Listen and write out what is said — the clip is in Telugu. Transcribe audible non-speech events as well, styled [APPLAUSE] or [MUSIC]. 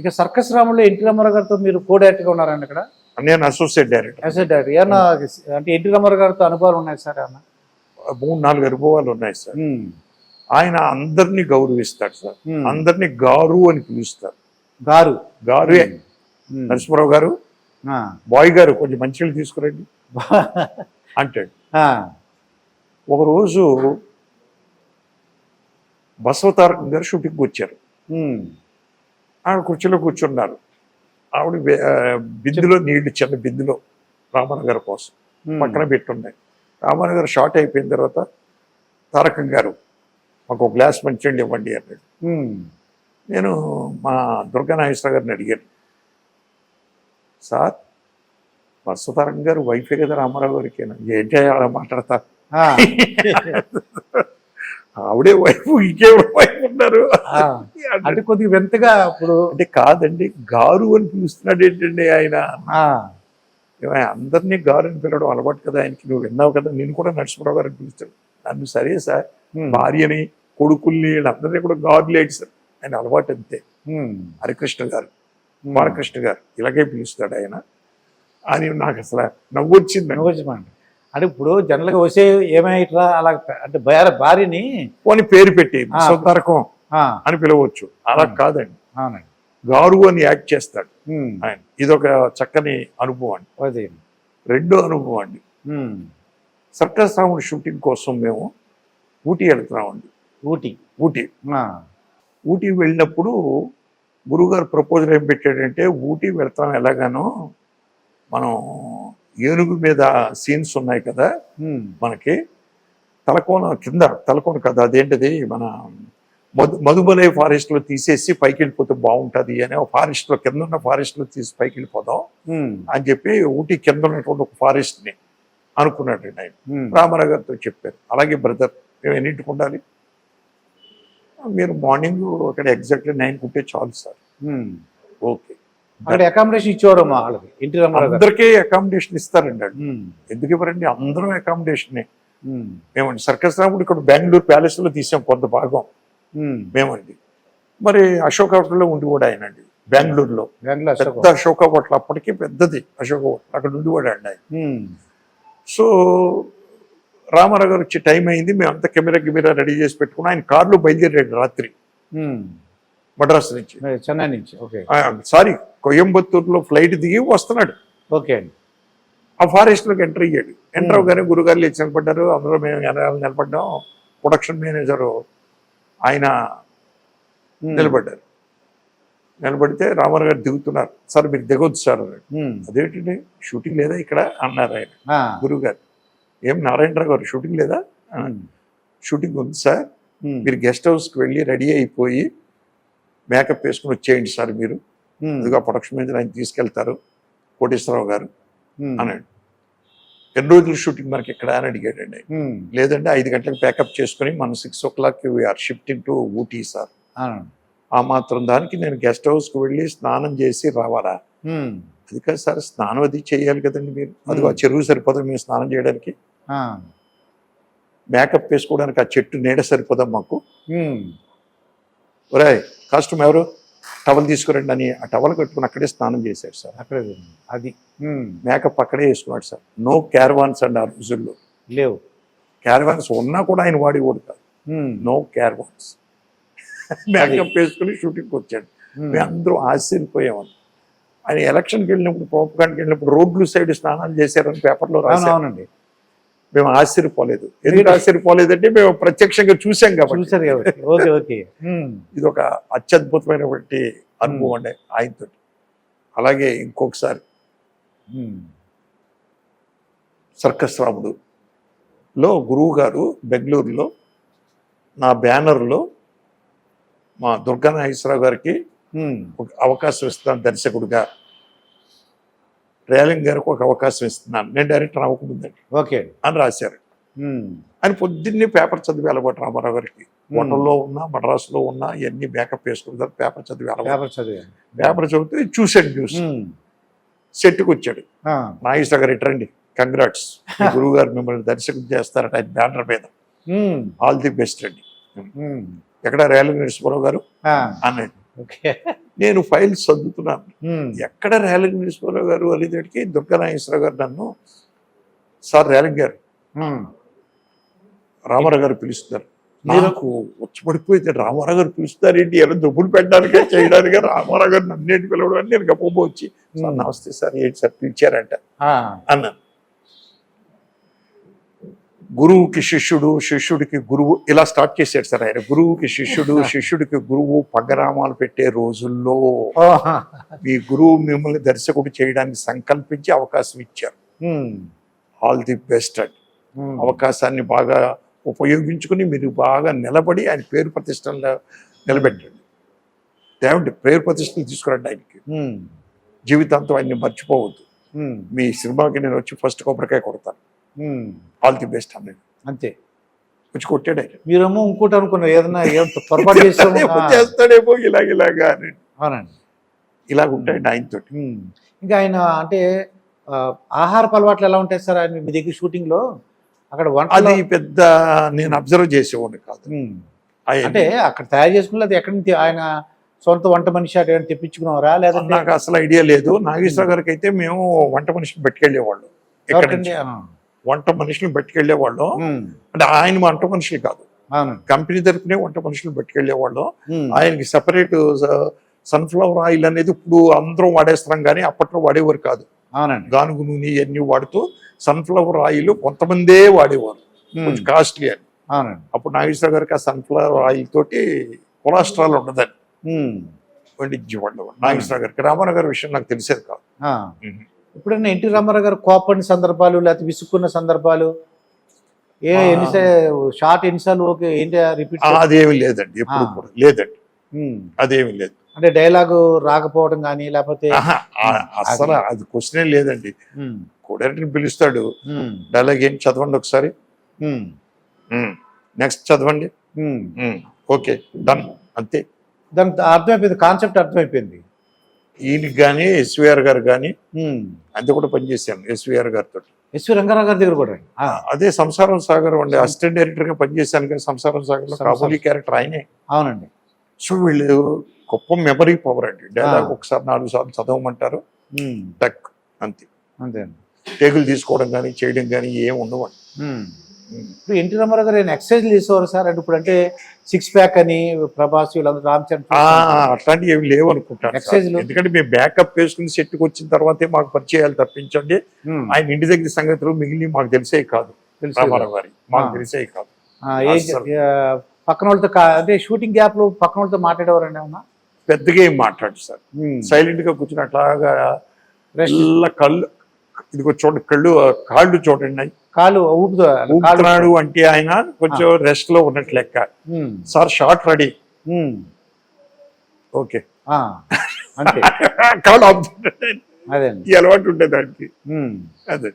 ఇక సర్కస్ రాములో ఎన్టీ రామారావు గారితో మీరు కో డైరెక్ట్గా ఉన్నారండి ఇక్కడ? నేను అసోసియేట్ డైరెక్టర్ యాజ్ డైరెక్టర్ ఏమన్నా అంటే ఎన్టీ రామారావు గారితో అనుభవాలు ఉన్నాయి సార్ ఏమన్నా? మూడు నాలుగు అనుభవాలు ఉన్నాయి సార్. ఆయన అందరినీ గౌరవిస్తాడు సార్. అందరినీ గారు అని పిలుస్తారు. గారు. గారు. నరసింహరావు గారు. బాయ్ గారు కొంచెం మంచిగా తీసుకురండి. అంటాడు. ఒకరోజు బసవతారకం గారు షూటింగ్కి వచ్చారు. ఆవిడ కుర్చీలో కూర్చున్నారు. ఆవిడ బిందులో నీళ్ళు చిన్న బిందులో రామన్ గారి కోసం. పక్కన పెట్టున్నాయి రామన్ గారు షార్ట్ అయిపోయిన తర్వాత తారకం గారు మాకు ఒక గ్లాస్ మంచినీళ్ళు ఇవ్వండి అన్నాడు. నేను మా దుర్గా నాగేశ్వర గారిని అడిగాను. సార్ వర్షతారకం గారు వైఫే కదా రామారావు గారికి ఏంటి అలా మాట్లాడతా? ఆ. [LAUGHS] ఆవిడే వైఫ్ ఇంకే ఉన్నారు. అంటే కొద్దిగా వింతగా ఇప్పుడు అంటే కాదండి గారు అని పిలుస్తున్నాడు ఏంటండి ఆయన? అందరినీ గారు అని పిలవడం అలవాటు కదా ఆయనకి. నువ్వు విన్నావు కదా నేను కూడా నరసింహరావు గారు అని పిలుస్తాడు నన్ను సరే సార్. భార్యని కొడుకుల్ని వీళ్ళందరినీ కూడా గారు లేడు సార్ ఆయన అలవాటు అంతే. హరికృష్ణ గారు. బాలకృష్ణ గారు ఇలాగే పిలుస్తాడు ఆయన. అని నాకు అసలు నవ్వు వచ్చింది అనుకోవచ్చమండి అంటే ఇప్పుడు జనరల్గా వచ్చే ఏమైట్రా? అలా అంటే భార్య భార్యని పోనీ పేరు పెట్టి సొంతరకం అని పిలవచ్చు. అలా. కాదండి. అవునండి. గారు అని యాక్ట్ చేస్తాడు. ఆయన. ఇదొక చక్కని అనుభవం అండి. అది రెండో అనుభవం అండి. సర్కస్ రాముడు షూటింగ్ కోసం మేము ఊటీ వెళ్తున్నామండి. ఊటీ. ఊటీ. ఊటీ వెళ్ళినప్పుడు గురువుగారు ప్రపోజల్ ఏం పెట్టాడంటే ఊటీ వెళ్తాం ఎలాగానో మనం ఏనుగు మీద సీన్స్ ఉన్నాయి కదా. మనకి తలకోన కింద తలకోన కదా అదేంటిది మన మధు మధుమలై ఫారెస్ట్లో తీసేసి పైకి వెళ్ళిపోతే బాగుంటుంది అని ఒక ఫారెస్ట్లో కింద ఉన్న ఫారెస్ట్లో తీసి పైకి వెళ్ళిపోదాం. అని చెప్పి ఊటీ కింద ఉన్నటువంటి ఒక ఫారెస్ట్ని అనుకున్నాడు ఆయన. రామారావు గారితో చెప్పారు అలాగే బ్రదర్ మేము ఎన్నింటికి ఉండాలి మీరు మార్నింగ్ అక్కడ ఎగ్జాక్ట్లీ నైన్ ఉంటే చాలు సార్. ఓకే అక్కడ అకామిడేషన్ ఇచ్చేవారు మా వాళ్ళకి ఎన్టీ రామారావు గారు అందరికీ అకామిడేషన్ ఇస్తారండి. ఎందుకు ఇవ్వరండి? అందరం అకామిడేషన్. మేమండి సర్కస్ రాముడు ఇక్కడ బెంగళూరు ప్యాలెస్లో తీసాం కొంత భాగం. మేమండి. మరి అశోక్ హోటల్లో ఉండి కూడా ఆయన అండి బెంగళూరులో పెద్ద అశోక హోటల్ అప్పటికి పెద్దది అశోక హోటల్. అక్కడ ఉండి కూడా అండి ఆయన. సో రామారావు గారు వచ్చే టైం అయింది. మేము అంత కెమెరా గిమెరా రెడీ చేసి పెట్టుకుని ఆయన కార్లో బయలుదేరాడు రాత్రి. మద్రాసు నుంచి. చెన్నై నుంచి ఓకే. సారీ కోయంబత్తూరులో ఫ్లైట్ దిగి వస్తున్నాడు. ఓకే అండి. ఆ ఫారెస్ట్లోకి ఎంటర్ అయ్యాడు. ఎంటర్ అవగానే గురుగారు లేచి నిలబడ్డారు. అందరూ మేము నిలబడ్డాం. ప్రొడక్షన్ మేనేజర్ ఆయన ఉమ్. నిలబడ్డారు. నిలబడితే రామారావు గారు దిగుతున్నారు. సార్ మీరు దిగొద్దు సార్ అన్నాడు. ఉమ్. అదేంటండి? షూటింగ్ లేదా ఇక్కడ? అన్నారు ఆయన. గురువు గారు ఏం నారాయణరావు గారు షూటింగ్ లేదా. షూటింగ్ ఉంది సార్. మీరు గెస్ట్ హౌస్కి వెళ్ళి రెడీ అయిపోయి మేకప్ వేసుకుని వచ్చేయండి సార్ మీరు. ఇదిగో ప్రొడక్షన్ మేనేజర్ ఆయన తీసుకెళ్తారు కోటేశ్వరరావు గారు. అన్నాడు ఎన్ని రోజులు షూటింగ్ మనకి ఇక్కడ అని అడిగాడండి. లేదంటే ఐదు గంటలకు ప్యాకప్ చేసుకుని మనం six o'clock we're shifting to Ooty sir. ఆ మాత్రం దానికి నేను గెస్ట్ హౌస్కి వెళ్ళి స్నానం చేసి రావాలా. అది కాదు సార్ స్నానం అది చేయాలి కదండి మీరు అది ఆ. చెరువు సరిపోదా మేము స్నానం చేయడానికి. మేకప్ వేసుకోవడానికి ఆ చెట్టు నీడ సరిపోదా మాకు. ఒరే కాస్ట్యూమ్ ఎవరు? టవల్ తీసుకురండి అని ఆ టవల్ కట్టుకుని అక్కడే స్నానం చేశాడు సార్. అక్కడే. అది. మేకప్ అక్కడే వేసుకున్నాడు సార్. నో క్యారవాన్స్ అండి ఆ రోజుల్లో లేవు. క్యారవాన్స్ ఉన్నా కూడా ఆయన వాడి ఉమ్. నో క్యారవాన్స్ మేకప్ వేసుకుని షూటింగ్కి వచ్చాడు. మేము అందరూ ఆశ్చర్యపోయామని ఆయన ఎలక్షన్కి వెళ్ళినప్పుడు ప్రోపకాండ్కి వెళ్ళినప్పుడు రోడ్లు సైడ్ స్నానాలు చేశారని పేపర్లో అవునండి. మేము ఆశ్చర్యపోలేదు. ఎందుకు ఆశ్చర్యపోలేదంటే మేము ప్రత్యక్షంగా చూసాం కాబట్టి. ఇది ఒక అత్యద్భుతమైనటువంటి అనుభవం అండి ఆయనతో అలాగే ఇంకొకసారి. సర్కస్ రాముడు లో గురువు గారు బెంగళూరులో నా బ్యానర్లో మా దుర్గా నాగేశ్వరరావు గారికి అవకాశం ఇస్తున్నాను దర్శకుడిగా. రేలింగ్ గారికి ఒక అవకాశం ఇస్తున్నాను. నేను డైరెక్టర్ అవ్వకముందండి. ఓకే. అని రాశారు. అని పొద్దున్నే పేపర్ చదివి అలవాటు రామారావు గారికి. హోటల్లో ఉన్నా మద్రాసులో ఉన్నా ఇవన్నీ బ్యాకప్ చేసుకుంటారు పేపర్ చదివి పేపర్ చదివాను పేపర్ చదివితే చూశాడు న్యూస్. సెట్కి వచ్చాడు. నాగేశ్వర గారు ఇట్రండి. కంగ్రాట్స్ గురువు గారు మిమ్మల్ని దర్శకుడు చేస్తారట ఆయన బ్యానర్ మీద. ఆల్ ది బెస్ట్ అండి. ఎక్కడ రేలింగ్ నరసింహరావు గారు. అన్నాడు ఓకే. నేను ఫైల్స్ చదువుతున్నాను. ఎక్కడ రేలంగి నరసింహారావు గారు అనేటికి దుర్గానాగేశ్వరరావు గారు నన్ను సార్ రేలంగి గారు. రామారావు గారు పిలుస్తున్నారు. మీరు- నాకు వచ్చి పడిపోయింది. రామారావు గారు పిలుస్తారేంటి ఎలా దుబ్బులు పెట్టడానికే చేయడానికే రామారావు గారు నన్ను ఏంటి పిలవడం అని నేను గప్ప వచ్చి సార్ ఉమ్. నమస్తే సార్ ఏంటి సార్ పిలిచారంట. అన్నాను. గురువుకి శిష్యుడు శిష్యుడికి గురువు ఇలా స్టార్ట్ చేశాడు సార్ ఆయన. గురువుకి శిష్యుడు [LAUGHS] శిష్యుడికి గురువు పగ్గరామాలు పెట్టే రోజుల్లో మీ గురువు మిమ్మల్ని దర్శకుడు చేయడానికి సంకల్పించి అవకాశం ఇచ్చారు. All the best and. అవకాశాన్ని బాగా ఉపయోగించుకుని మీరు బాగా నిలబడి ఆయన పేరు ప్రతిష్టలు నిలబెట్టండి. దేవుడి పేరు ప్రతిష్టలు తీసుకురండి ఆయనకి. జీవితాంతం ఆయన్ని మర్చిపోవద్దు. మీ సినిమాకి నేను వచ్చి ఫస్ట్ కొబ్బరికాయ కొడతాను. ఆల్ ది బెస్ట్ అన్నాడు అంతే. వచ్చి కొట్టాడు ఆయన మీరేమో ఇంకోటి అనుకున్నారు ఏదన్నా ఏం పొరపాటు [LAUGHS] చేస్తాడేమో, చేస్తాడేమో ఇలాగ ఇలాగా అని. అవునండి. ఇలాగ ఉంటాయండి ఆయనతోటి ఉమ్. ఇంకా ఆయన అంటే ఆ, ఆహారపు అలవాట్లు ఎలా ఉంటాయి సార్? ఆయన మీ దగ్గర షూటింగ్లో అక్కడ వంట అది పెద్ద నేను అబ్జర్వ్ చేసేవాడిని కాదు. ఆయన అంటే అక్కడ తయారు చేసుకున్నది అది ఎక్కడి నుంచి? ఆయన సొంత వంట మనిషి అటు ఏమైనా తెప్పించుకున్నారా? లేదంటే నాకు అసలు ఐడియా లేదు. నాగేశ్వర గారికి అయితే మేము వంట మనిషిని పెట్టుకెళ్ళేవాళ్ళం. ఎవరికండి? నుంచి. వంట మనుషులను పెట్టుకెళ్ళేవాళ్ళం ఉమ్, అంటే ఆయన వంట మనుషులు కాదు. కంపెనీ తరపునే వంట మనుషులు పెట్టుకెళ్ళేవాళ్ళం ఉమ్, ఆయనకి సెపరేట్ సన్ఫ్లవర్ ఆయిల్ అనేది ఇప్పుడు అందరం వాడేస్తున్నాం కానీ అప్పట్లో వాడేవారు కాదు. గానుగు నూనె ఇవన్నీ వాడుతూ సన్ఫ్లవర్ ఆయిల్ కొంతమందే వాడేవారు. కొంచెం కాస్ట్లీ అని. అప్పుడు నాగేశ్వర గారికి ఆ సన్ఫ్లవర్ ఆయిల్ తోటి కొలెస్ట్రాల్ ఉండదని. ఉమ్, వండించేవాళ్ళు నాగేశ్వర గారికి. రామారావు గారి విషయం నాకు తెలిసేది కాదు. ఆ. ఇప్పుడైనా ఎన్టీ రామారావు గారు కోపడిన సందర్భాలు లేకపోతే విసుక్కున్న సందర్భాలు? ఏ. ఎన్నిసార్లు షార్ట్ ఎన్నిసార్లు ఓకే ఏంటి రిపీట్ అదేమి లేదండి ఎప్పుడు. కూడా. లేదండి. అదేమి లేదు. అంటే డైలాగు రాకపోవడం కానీ లేకపోతే అసలు అది క్వశ్చనే లేదండి. ఉమ్, కోడేటిని పిలుస్తాడు. డైలాగ్ ఏం చదవండి ఒకసారి. నెక్స్ట్ చదవండి. Okay done. అంతే. దానికి అర్థమైపోయింది కాన్సెప్ట్ అర్థమైపోయింది. ఈయనకి కానీ ఎస్విఆర్ గారు కానీ. అంతే కూడా పనిచేశాను ఎస్విఆర్ గారితో ఎస్వి రంగారావు గారి దగ్గర కూడా అదే సంసారం సాగర్ అండి. అసిస్టెంట్ డైరెక్టర్గా పనిచేశాను కానీ సంసారం సాగర్లో సంసారం. కాబోలి క్యారెక్టర్ ఆయనే. అవునండి. సో వీళ్ళు గొప్ప మెమరీ పవర్ అండి. డైలాగ్. ఒకసారి నాలుగు సార్లు చదవమంటారు. టక్ అంతే. అంతే అండి టేకులు తీసుకోవడం కానీ చేయడం కానీ ఏం ఉండవండి. ఇప్పుడు ఎన్టీ రామారావు గారు ఎక్సర్సైజ్ చేసేవారు సార్? అంటే ఇప్పుడు అంటే సిక్స్ ప్యాక్ అని ప్రభాస్ వీళ్ళందరూ రామ్ ఆ, అట్లాంటివి ఏమి లేవు అనుకుంటాను సార్. Exercise లు? ఎందుకంటే మేము బ్యాకప్ వేసుకుని సెట్కి వచ్చిన తర్వాతే మాకు పరిచయాలు తప్పించండి. ఆయన ఇంటి దగ్గర సంగతులు మిగిలిన మాకు కాదు. తెలుసు. రామారావు గారి మాకు ఆ. తెలిసేవి కాదు. పక్కన వాళ్ళతో అంటే షూటింగ్ గ్యాప్లో పక్కన వాళ్ళతో మాట్లాడేవారండి ఏమన్నా? పెద్దగా ఏం మాట్లాడు సార్. సైలెంట్గా కూర్చుని అట్లాగా కళ్ళు ఇదిగో చూడండి కళ్ళు కాళ్ళు చూడండి. కాలు ఊపుతున్నాడు అంటే ఆయన కొంచెం రెస్ట్లో ఉన్నట్టు లెక్క. Sir short ready okay. [LAUGHS] కాళ్ళు ఆపుతుంటాడు. అలవాటు ఉండేదానికి. ఉమ్. అదే.